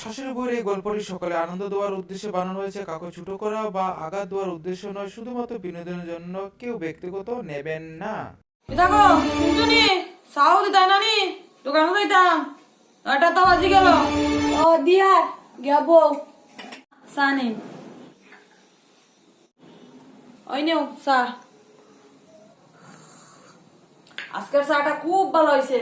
শাশুড়ি বউয়ের এই গল্পটি সকলে আনন্দ দেওয়ার উদ্দেশ্যে বানানো হয়েছে। কাউকে ছোট করা বা আঘাত দেওয়ার উদ্দেশ্য নয় শুধুমাত্র বিনোদনের জন্য কেউ ব্যক্তিগত নেবেন না। দেখো শুনছনি সাউ দিতাই না নি? দোকানে যাইতাম এটা তো বাজি গেল। ও দিয়ার গিয়া বউ সানি। ওই নেও চা। আজকের চাটা খুব ভালো হয়েছে।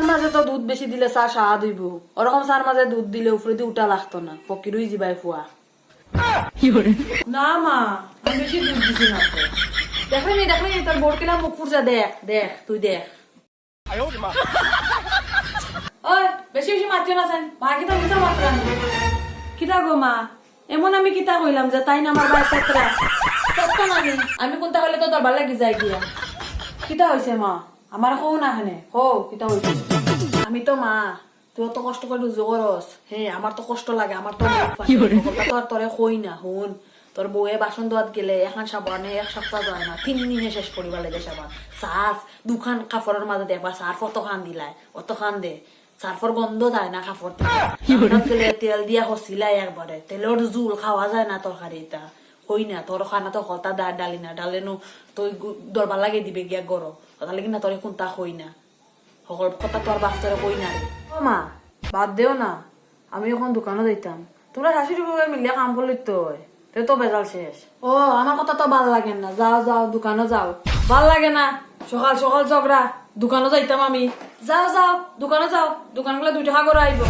চার মাঝে তো দুধ বেশি দিলে চা স্বাদ হইব। ওরকম চার মাঝে দুধ দিলে উপরে দিয়ে উঠা লাগতো না। ফকিরই জিবাই ফুয়া না মা আমি বেশি দুধ দিছি না তো। দেখলি দেখলি তোর বোর্ড কিনা মুখ ফুরছে দেখ দেখ তুই দেখ। ওই বেশি বেশি মাতিও না মা কিতা মাত্রা কিতা গো মা এমন আমি কিতা কইলাম যে তাই না আমার আমি কোনটা কইলে তো তোর ভালো লাগি যাই দিয়া কিতা হইছে মা? আমার কও না হানে কিতা হইছে? আমি তো মা তুই তো কষ্ট করে জোরস হে আমার তো কষ্ট লাগে আমার তো তো আর তোরে কই না হুন তোর বউয়ে বাসন ধোয়াত গেলে এখন সাবানে এক সপ্তাহ যায় না তিন দিনে শেষ করিবা লাগে সাবান সার্ফ দুখান কাপড়ের মাঝে দেখবা সার্ফ অত খান দিলাই অত খান দে। সার্ফর গন্ধ যায় না কাপড় গেলে তেল দিয়া হসিলাই একবারে তেলের জুল খাওয়া যায় না তরকারিটা হই না তোর খানা তো হতা দা ডালি না ডালেনো তুই দরবার লাগে দিবে গিয়া গরো কথা লাগি না তোর কোনটা হই না। সকল কথা তোর বাপ তোরে কই না রে মা বাদ দেও না আমি এখন দোকানে যাইতাম তোমরা শাশুড়ি বউয়ে মিলিয়ে কাম করলি তো তে তো বেজাল শেষ। ও আমার কথা তো ভালো লাগে না। যাও যাও দোকানে যাও। ভালো লাগে না। সকাল সকাল ঝগড়া। দোকানে যাইতাম আমি। যাও যাও দোকানে যাও। দোকানগুলো দুই টাকা করে আইব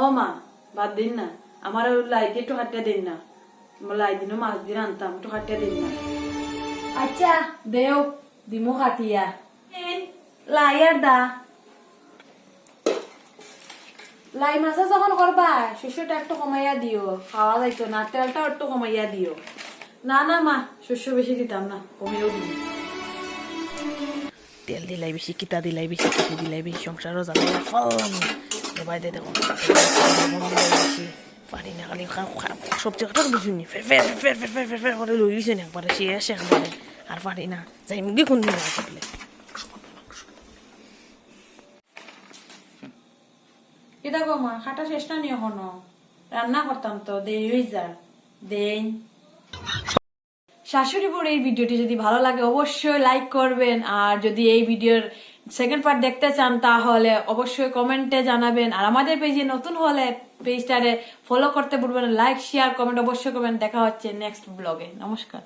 ও মা বাদ দিন না। আমার লাইতে একটু হাঁটিয়ে দিন না। লাই দিনও মাছ দিন আনতাম একটু হাঁটিয়ে দিন না। আচ্ছা দেও। দিমু কাটিয়া লাইয়ার দা লাই মাছা যখন করবা শস্যটা একটু কমাইয়া দিও খাওয়া যাইতো না তেলটা একটু কমাইয়া দিও না না মা শস্য বেশি দিতাম না কমিয়েও দিই তেল দিলাই বেশি কিতা দিলাই বেশি কিতা দিলাই বেশি সংসারও জ্বালাই ফাল্লাম এবার দে দেখো বেশি না খালি সবজি কাটার বুঝুন ফের ফের ফের ফের ফের ফের ফের করে লই দিছেন একবারে শেষ একবারে আর পারি না। যাই, মুগি কোন দিন আসলে কি দেখো মা, খাটা শেষ না নি এখনও? রান্না করতাম তো, দেরি হয়ে যা দেন শাশুড়ি বোর এই ভিডিওটি যদি ভালো লাগে, অবশ্যই লাইক করবেন। আর যদি এই ভিডিওর সেকেন্ড পার্ট দেখতে চান, তাহলে অবশ্যই কমেন্টে জানাবেন। আর আমাদের পেজে নতুন হলে পেজটারে ফলো করতে ভুলবেন লাইক শেয়ার কমেন্ট অবশ্যই করবেন। দেখা হচ্ছে নেক্সট ব্লগে নমস্কার।